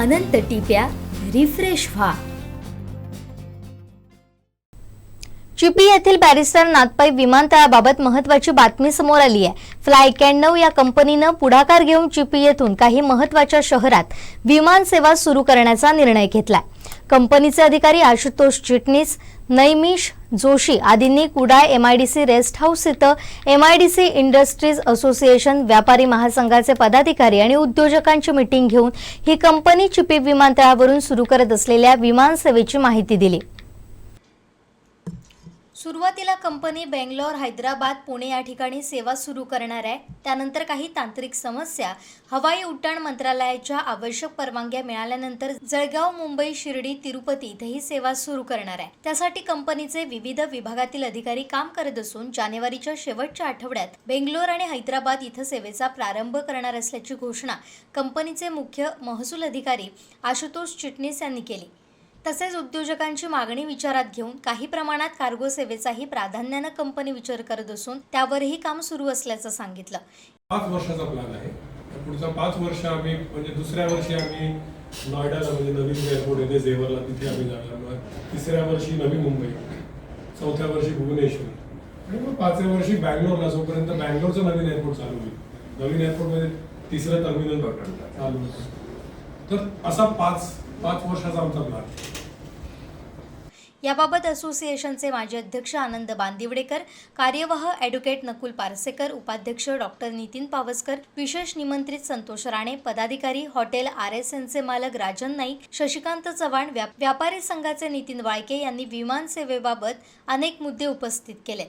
अनंत टिप्या refresh व्हा. चिपी येथील barrister नाथपाई विमानतळाबाबत महत्वाची बातमी समोर आली आहे. फ्लाय कॅन्डव या कंपनीनं पुढाकार घेऊन चिपी येथून काही महत्त्वाच्या शहरात विमान सेवा सुरू करण्याचा निर्णय घेतला कंपनीचे अधिकारी आशुतोष चिटणीस नैमिष जोशी आदींनी कुडाळ एमआयडीसी रेस्ट हाऊस इथं एमआयडीसी इंडस्ट्रीज असोसिएशन व्यापारी महासंघाचे पदाधिकारी आणि उद्योजकांची मिटिंग घेऊन ही कंपनी चिपी विमानतळावरून सुरू करत असलेल्या विमान सेवेची माहिती दिली. सुरुवातीला कंपनी बेंगलोर हैदराबाद पुणे या ठिकाणी सेवा सुरू करणार आहे. त्यानंतर काही तांत्रिक समस्या हवाई उड्डाण मंत्रालयाच्या आवश्यक परवानग्या मिळाल्यानंतर जळगाव मुंबई शिर्डी तिरुपती इथे ही सेवा सुरू करणार आहे. त्यासाठी कंपनीचे विविध विभागातील अधिकारी काम करत असून जानेवारीच्या शेवटच्या आठवड्यात बेंगलोर आणि हैदराबाद इथं सेवेचा प्रारंभ करणार असल्याची घोषणा कंपनीचे मुख्य महसूल अधिकारी आशुतोष चिटणीस यांनी केली. तसेच उद्योजकांची मागणी विचारात घेऊन काही प्रमाणात कार्गो सेवेचाही प्राधान्यानं कंपनी विचार करत असून त्यावरही काम सुरू असल्याचं सांगितलं. पाच वर्षाचा प्लॅन आहे. पुढचा पाच वर्ष आम्ही म्हणजे दुसऱ्या वर्षी आम्ही नॉयडाला म्हणजे नवीन एअरपोर्ट येते जेवरला तिथे आम्ही जाणार. तिसऱ्या वर्षी नवी मुंबई चौथ्या वर्षी भुवनेश्वर आणि मग पाचव्या वर्षी बँगलोरला. जोपर्यंत बँगलोरचं नवीन एअरपोर्ट चालू होईल. नवीन एअरपोर्टमध्ये तिसरं टर्मिनल चालू होतं तर असा पाच पाच वर्षाचा आमचा प्लॅन याबाबत असोसिएशनचे माजी अध्यक्ष आनंद बांदिवडेकर कार्यवाह ॲडव्होकेट नकुल पारसेकर उपाध्यक्ष डॉक्टर नितीन पावसकर विशेष निमंत्रित संतोष राणे पदाधिकारी हॉटेल आर एस एनचे मालक राजन नाईक शशिकांत चव्हाण व्या- व्यापारी संघाचे नितीन वाळके यांनी विमान सेवेबाबत अनेक मुद्दे उपस्थित केले.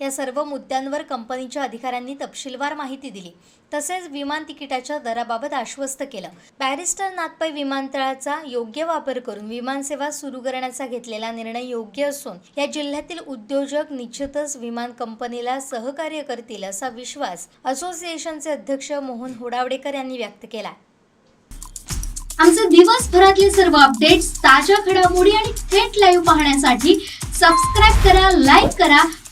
या सर्व मुद्द्यांवर कंपनीच्या अधिकाऱ्यांनी तपशीलवार माहिती दिली. तसेच विमान तिकिटाच्या दराबाबत आश्वस्त केलं. बॅरिस्टर नाथपाई विमानतळाचा योग्य वापर करून विमानसेवा सुरू करण्याचा घेतलेला निर्णय योग्य असून या जिल्ह्यातील उद्योजक निश्चितच विमान कंपनीला सहकार्य करतील असा विश्वास असोसिएशनचे अध्यक्ष मोहन होडावडेकर यांनी व्यक्त केला. आमचे दिवसभरातले सर्व अपडेट्स ताज्या घडामोडी आणि थेट लाईव्ह पाहण्यासाठी सबस्क्राईब करा लाईक करा